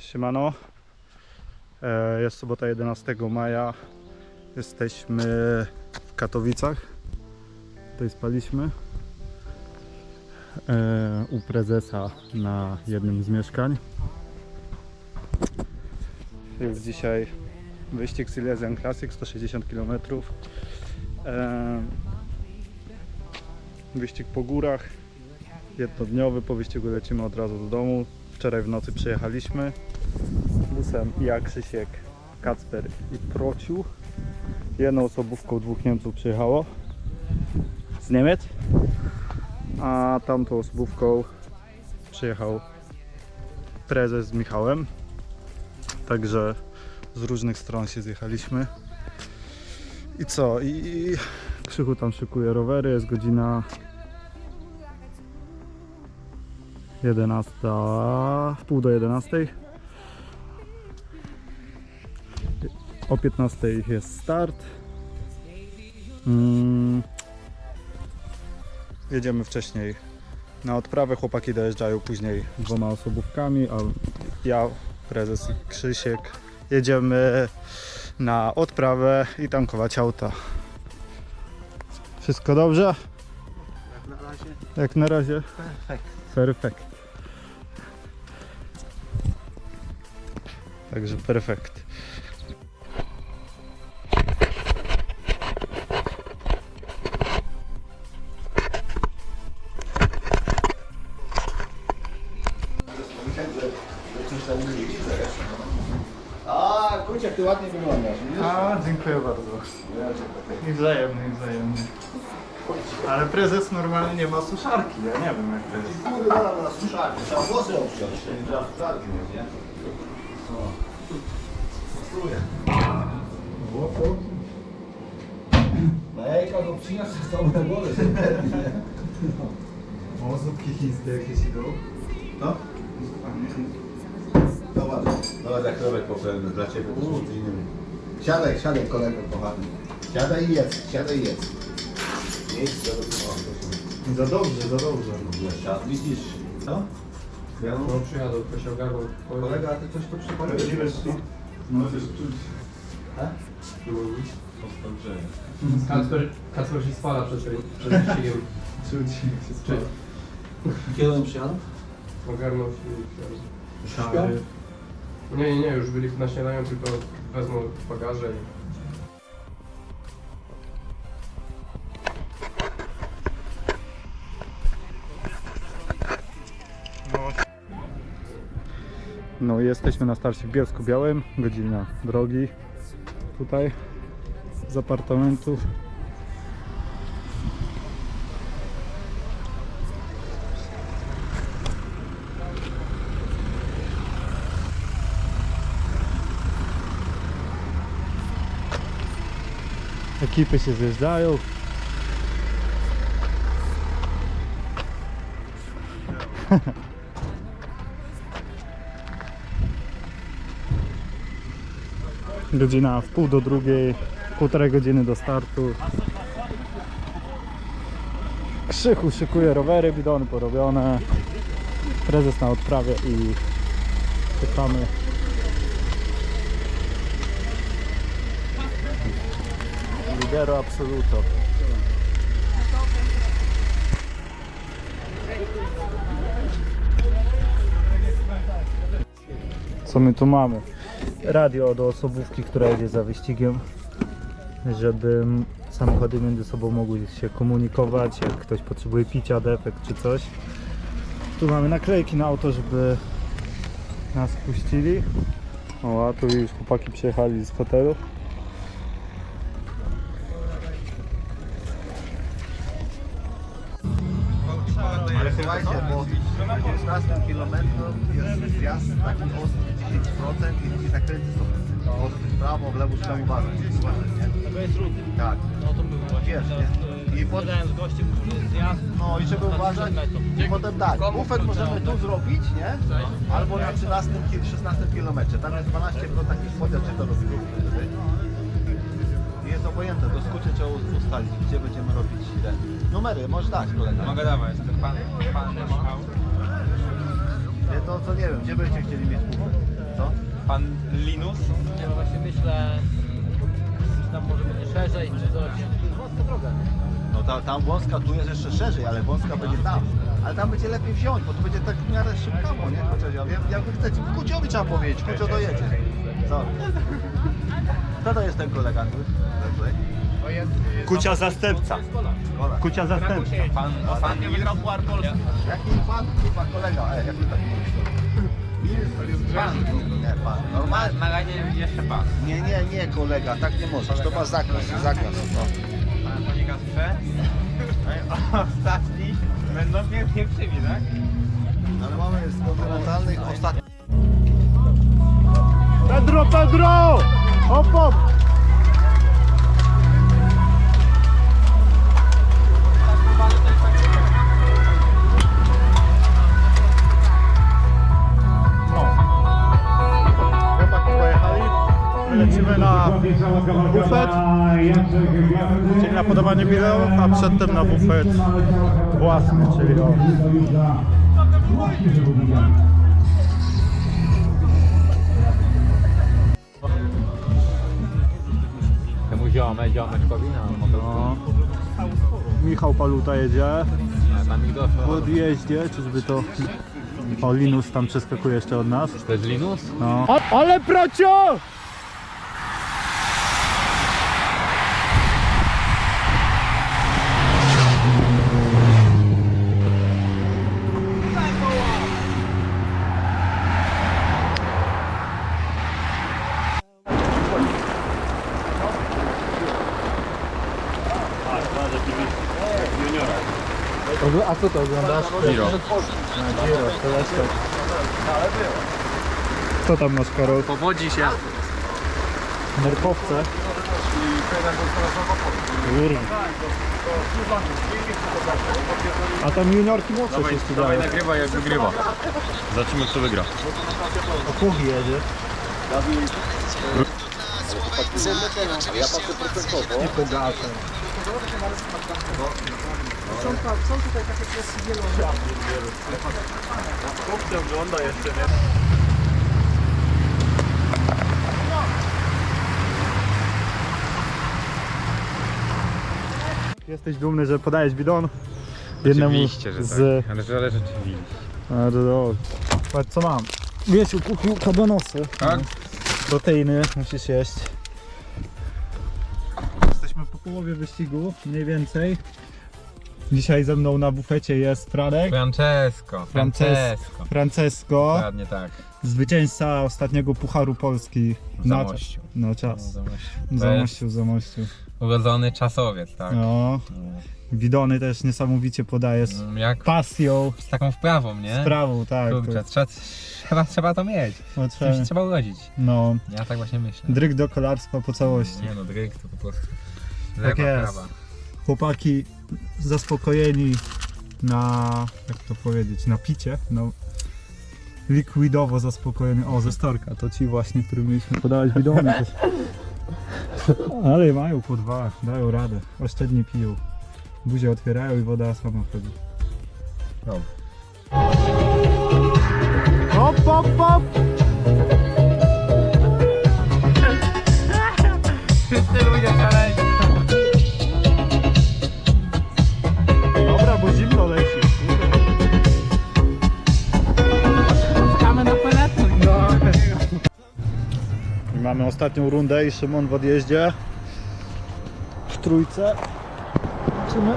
Siemano. E, Jest sobota 11 maja. Jesteśmy w Katowicach. Tutaj spaliśmy. E, U prezesa na jednym z mieszkań. Jest dzisiaj wyścig Silesian Classic 160 km. E, Wyścig po górach. Jednodniowy. Po wyścigu lecimy od razu do domu. Wczoraj w nocy przyjechaliśmy busem ja, Krzysiek, Kacper i Prociu. Jedną osobówką dwóch Niemców przyjechało z Niemiec, a tamtą osobówką przyjechał prezes z Michałem. Także z różnych stron się zjechaliśmy. I co? I Krzychu tam szykuje rowery, jest godzina 11, pół do 11. O 15 jest start. Mm. Jedziemy wcześniej na odprawę. Chłopaki dojeżdżają później dwoma osobówkami, a ja, prezes i Krzysiek jedziemy na odprawę i tankować auta. Wszystko dobrze? Jak na razie? perfekt. Perfekt. Także perfekt. A, Kuciak, ty ładnie wyglądasz? A, dziękuję bardzo. I wzajemnie, i wzajemnie. Ale prezes normalnie nie ma suszarki, ja nie wiem jak to jest. Dobra, na suszarkę. Trzeba włosy obciąć, nie trzeba suszarki nie? O. Pasuje. Na jajka go przyniosę z tobą na głowę. O, zupki chińskie jakieś idą. No? Zobacz, zobacz jak robek popełnił dla ciebie. to między innymi. Siadaj, siadaj kolego kochany. Siadaj i jedz, siadaj i jedz. Za dobrze, za dobrze. to widzisz? Co? Ja No przyjadą, ktoś ogarnął. Kolega, a ty coś tu przypomniałeś? No coś czuć. Kacper, Kacper się spala przed, przed wyścigiem. Czuć Czy Kiedy on przyjadł? ogarnął się i Śpią? Nie, nie, nie, już byli na śniadaniu, tylko wezmą bagaże i... No jesteśmy na starcie w Bielsku Białym, godzina drogi tutaj z apartamentów. Ekipy się zjeżdżają. Godzina w pół do drugiej, półtorej godziny do startu. Krzychu szykuje rowery, bidony porobione. Prezes na odprawie i czekamy. Lidero absoluto. Co my tu mamy? Radio do osobówki, która jedzie za wyścigiem, żeby samochody między sobą mogły się komunikować, jak ktoś potrzebuje picia, defekt czy coś. Tu mamy naklejki na auto, żeby nas puścili. O, a tu już chłopaki przyjechali z hotelu. 15 km jest zjazd taki ostry 10% i, i zakręty są ostry w prawo, w lewo trzeba uważać. uważać nie? To jest rudy. Tak. No to był właśnie. Wiesz, nie? E, I potem z gościem, zjazd. No i żeby uważać. I potem tak, bufet możemy tu zrobić, nie? Albo na 13, 16 km. Tam jest 12 takich podjaczy do robienia. Jest obojętne, do skucie trzeba ustalić, gdzie będziemy robić ile. Numery, może dać kolega. Mogę dawać, ten pan, pan, pan, pan, pan, pan, nie, to co nie wiem, gdzie będziecie chcieli mieć bufet? Co? Pan Linus? Ja właśnie myślę, czy tam może będzie szerzej, czy coś. Wąska droga, nie? No ta, tam wąska, tu jest jeszcze szerzej, ale wąska będzie tam. Ale tam będzie lepiej wziąć, bo to będzie tak w miarę szybko, nie? Chociaż ja wiem, jak wy chcecie. Kuciowi trzeba powiedzieć, Kucio dojedzie. Co? Kto to jest ten kolega? tu? Tutaj? Kucia zastępca. Kucia zastępca. Pan, pan wygrał Puar Polski. Jaki pan, kurwa, kolega? E, jak to tak mówisz? Pan. Nie, pan. Normalnie. Na razie jeszcze pan. Nie, nie, nie kolega, tak nie możesz. To masz zakaz, zakaz. No. Panie Kasprze? Ostatni będą pierwszymi, tak? Ale mamy z kontynentalnych ostatnich. Pedro, Pedro! Hop, hop! Przedtem na bufet własny, czyli o. Temu ziomek, ziomeczkowi na No. Michał Paluta jedzie w odjeździe, czyżby to... O, Linus tam przeskakuje jeszcze od nas. To jest Linus? No. ale procio! A co to oglądasz? Giro. Co tam masz, Karol? Powodzi się. Nerkowce. Kurwa. A tam juniorki młodsze się ścigają. nagrywaj jak wygrywa. Zobaczymy kto wygra. O Kubi jedzie. I Pogaczem. Jesteś dumny, że podajesz bidon jednemu Oczywiście, że z... tak. Ale, ale rzeczywiście. A. Patrz co mam. Wiesiu kupił kabanosy. Tak? Proteiny musisz jeść. Jesteśmy po połowie wyścigu, mniej więcej. Dzisiaj ze mną na bufecie jest Franek, Francesco. Francesco. Francesco, Dokładnie tak. zwycięzca ostatniego Pucharu Polski. W Zamościu. Na czas. Zamościu. W Zamościu, w Zamościu. Urodzony czasowiec, tak. No, bidony też niesamowicie podajesz. Mm, Jak Pasją, z taką wprawą, nie? sprawą, tak. Kurczę, to- trzeba, trzeba, trzeba to mieć. no, Z trzeba- się trzeba urodzić. no, Ja tak właśnie myślę. dryg do kolarstwa po całości. Nie no, dryg to po prostu Tak lewa, jest. prawa. Chłopaki zaspokojeni na, jak to powiedzieć, na picie, no likwidowo zaspokojeni, o ze storka, to ci właśnie, którym mieliśmy podawać bidony. Ale mają po dwa, dają radę, oszczędnie piją. Buzię otwierają i woda sama wchodzi. No. Hop, hop, hop! Mamy ostatnią rundę i Szymon w odjeździe. W trójce. Zobaczymy.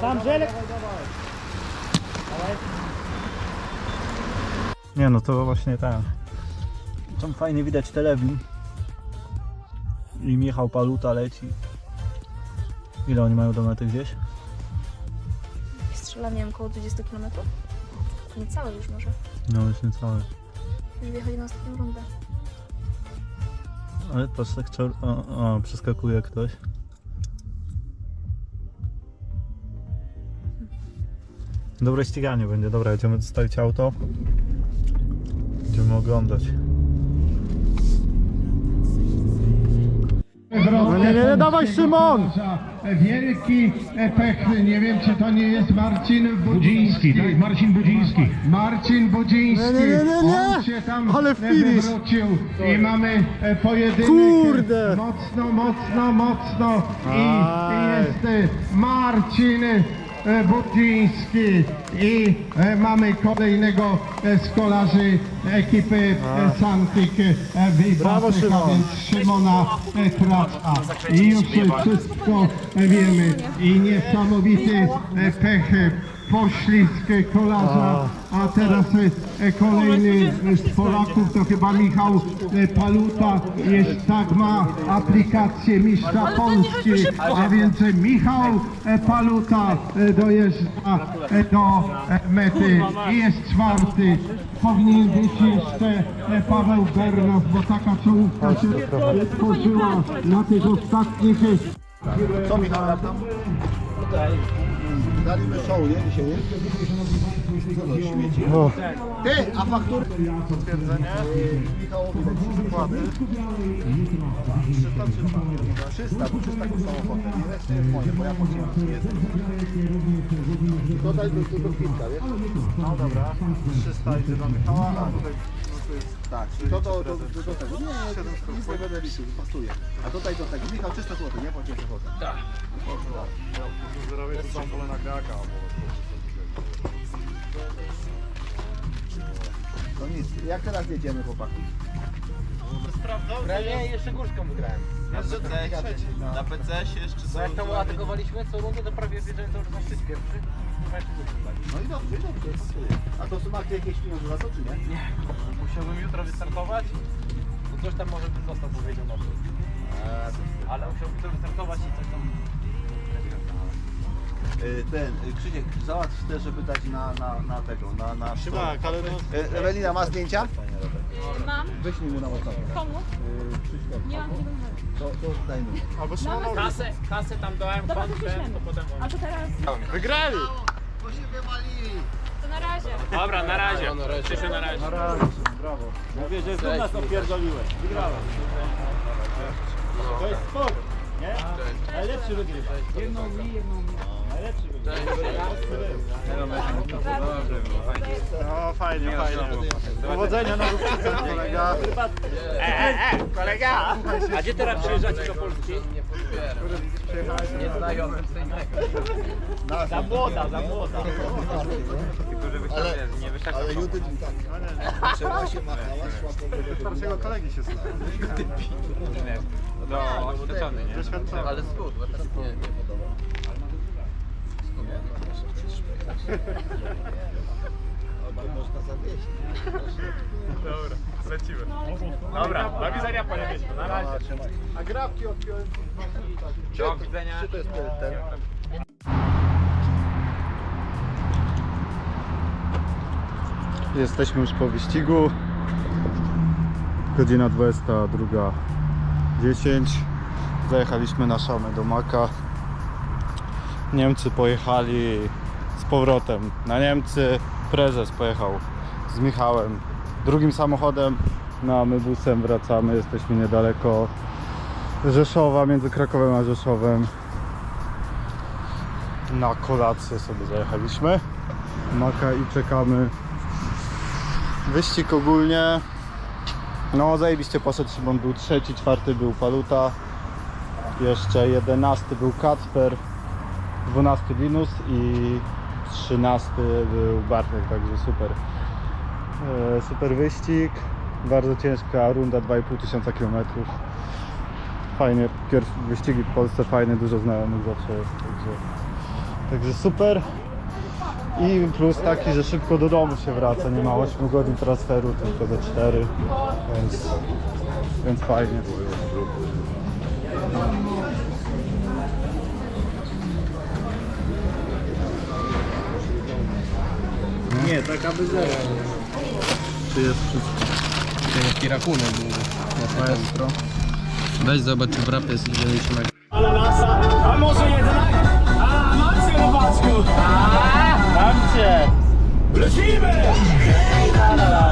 Sam żelek! Nie no, to właśnie ten. Tam fajnie widać telewin. I Michał Paluta leci. Ile oni mają do mety gdzieś? Strzelam, nie wiem, około 20 km. Niecałe już może. No już nie całe. Już wjechali na ostatnią rundę. Ale patrz, tak czor... o, o, przeskakuje ktoś. Dobre ściganie będzie, dobra, jedziemy zostawić auto. Będziemy oglądać. No nie, nie, nie, dawaj Szymon! Wielki pech, nie wiem czy to nie jest Marcin Budziński. Tak, Marcin Budziński. Marcin Budziński. Nie, nie, nie, nie. On się tam Ale finish. wywrócił i mamy e, pojedynek Kurde. mocno, mocno, mocno i Aj. jest e, Marcin e, Budziński i e, mamy kolejnego e, z kolarzy ekipy e, Santik e, a Szymon. więc Szymona e. I już e, wszystko e, wiemy. I niesamowity e, pech, e, poślizg e, kolarza, a. Teraz e, kolejny e, z Polaków to chyba Michał e, Paluta, jest, tak ma aplikację Mistrza Polski, a więc e, Michał e, Paluta e, dojeżdża e, do e, mety i jest czwarty. Powinien być jeszcze e, Paweł Bernas, bo taka czołówka się tworzyła na tych ostatnich Co Michał tam? Daliśmy show, nie? Dzisiaj, nie? Co to śmieci? O, Ty, a faktury? potwierdzenie. Michałowi trzy zakłady. 300 czy 300, bo 300 kosztowało hotel. I resztę jest moje, bo ja płaciłem jeden. Dodaj do tego kilka, wiesz? No dobra, 300 idzie dla Michała, a tutaj no Tak, i to do, do, do, do tego. Nie, nic nie będę liczył, pasuje. A tutaj do tego. Michał 300 zł, nie? Płaciłem hotel. Tak. Zrobię to tam pole na graka, No nic, jak teraz jedziemy chłopaki? Nie, jeszcze górzką wygrałem. Na PC, na PC jeszcze Bo jak tam atakowaliśmy co rundę, to prawie wiedziałem cały czas na szczyt pierwszy. No i dobrze, dobrze, pasuje. A to są macie jakieś pieniądze za to, czy nie? Nie. Musiałbym jutro wystartować. Bo coś tam może bym został powiedział to. Ale musiałbym jutro wystartować i coś tam... Y, Ten, y, Krzysiek, załatw też, żeby dać na, na, na tego, na, na sztok. Tak, ale no... Y, Ewelina, ma zdjęcia? Mam. Wyślij mu na WhatsApp. Komu? Nie mam tego numeru. To, to daj mu. Albo Szymonowi. Kasę, kasę tam dałem, Dobra, to potem... A to teraz. Wygrali! Bo się wywalili! To na razie. Dobra, na razie. Krzysiu, na razie. Na razie, brawo. Mówię, że znów nas opierdoliłeś. Wygrałem. To jest sport, nie? Najlepszy wygrywa. Jedną mi, jedną mi. No fajnie, fajnie. Powodzenia na równicy, kolega. Kolega! A gdzie teraz przyjeżdżacie do Polski? Nie znajomym z. Za młoda, za młoda. Ale, ale Judith mi tak. Trzeba się machała, szła po Starszego kolegi się słucha. No, oświecony, nie? Ale skut, bo teraz nie, nie podoba. Można zawieść. Dobra, lecimy. Dobra, do widzenia panie Wieśku, na razie. A grabki odpiąłem. Do widzenia. Czy to jest ten? Jesteśmy już po wyścigu. Godzina 22.10. Zajechaliśmy na szamę do Maka. Niemcy pojechali z powrotem na Niemcy. Prezes pojechał z Michałem drugim samochodem. No a my busem wracamy. Jesteśmy niedaleko Rzeszowa, między Krakowem a Rzeszowem. Na kolację sobie zajechaliśmy. Maka i czekamy Wyścig ogólnie no zajebiście poszedł Szymon był trzeci, czwarty był Paluta jeszcze jedenasty był Kacper dwunasty Linus i trzynasty był Bartek, także super. E, super wyścig bardzo ciężka runda 2,5 tysiąca kilometrów. Fajnie, pierwsze wyścigi w Polsce fajne, dużo znajomych zawsze jest także, także super. I plus taki, że szybko do domu się wraca, nie ma 8 godzin transferu, tylko do 4, więc, więc fajnie. Nie, tak aby zero. Czy jest wszystko? Jaki rachunek był. Maestro. Weź zobacz, czy w rapie jest widzieliśmy jak Tam cię! Lecimy! Hej, la, la, la.